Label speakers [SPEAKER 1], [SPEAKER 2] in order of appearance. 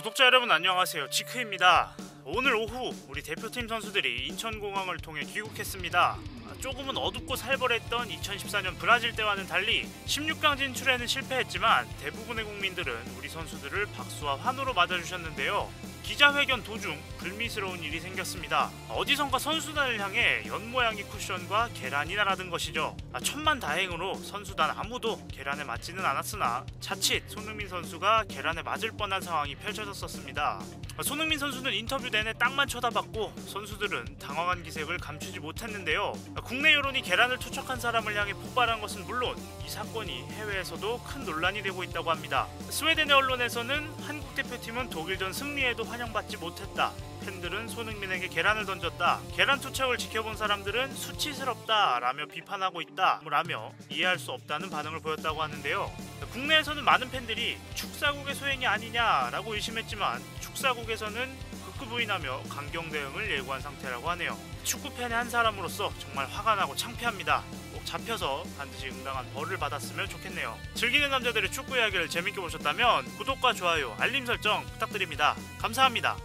[SPEAKER 1] 구독자 여러분 안녕하세요. 지크입니다. 오늘 오후 우리 대표팀 선수들이 인천공항을 통해 귀국했습니다. 아, 조금은 어둡고 살벌했던 2014년 브라질 때와는 달리 16강 진출에는 실패했지만 대부분의 국민들은 우리 선수들을 박수와 환호로 맞아주셨는데요 기자회견 도중 불미스러운 일이 생겼습니다. 어디선가 선수단을 향해 연 모양의 쿠션과 계란이 날아든 것이죠. 아, 천만 다행으로 선수단 아무도 계란에 맞지는 않았으나 자칫 손흥민 선수가 계란에 맞을 뻔한 상황이 펼쳐졌었습니다. 아, 손흥민 선수는 인터뷰 내내 땅만 쳐다봤고 선수들은 당황한 기색을 감추지 못했는데요. 아, 국내 여론이 계란을 투척한 사람을 향해 폭발한 것은 물론 이 사건이 해외에서도 큰 논란이 되고 있다고 합니다. 스웨덴의 언론에서는 한 국 대표팀은 독일전 승리에도 환영받지 못했다. 팬들은 손흥민에게 계란을 던졌다. 계란 투척을 지켜본 사람들은 수치스럽다 라며 비판하고 있다 라며 이해할 수 없다는 반응을 보였다고 하는데요. 국내에서는 많은 팬들이 축사국의 소행이 아니냐라고 의심했지만 축사국에서는 극구 부인하며 강경 대응을 예고한 상태라고 하네요. 축구 팬의 한 사람으로서 정말 화가 나고 창피합니다. 꼭 잡혀서 반드시 응당한 벌을 받았으면 좋겠네요. 즐기는 남자들의 축구 이야기를 재밌게 보셨다면 구독과 좋아요, 알림 설정 부탁드립니다. 감사합니다.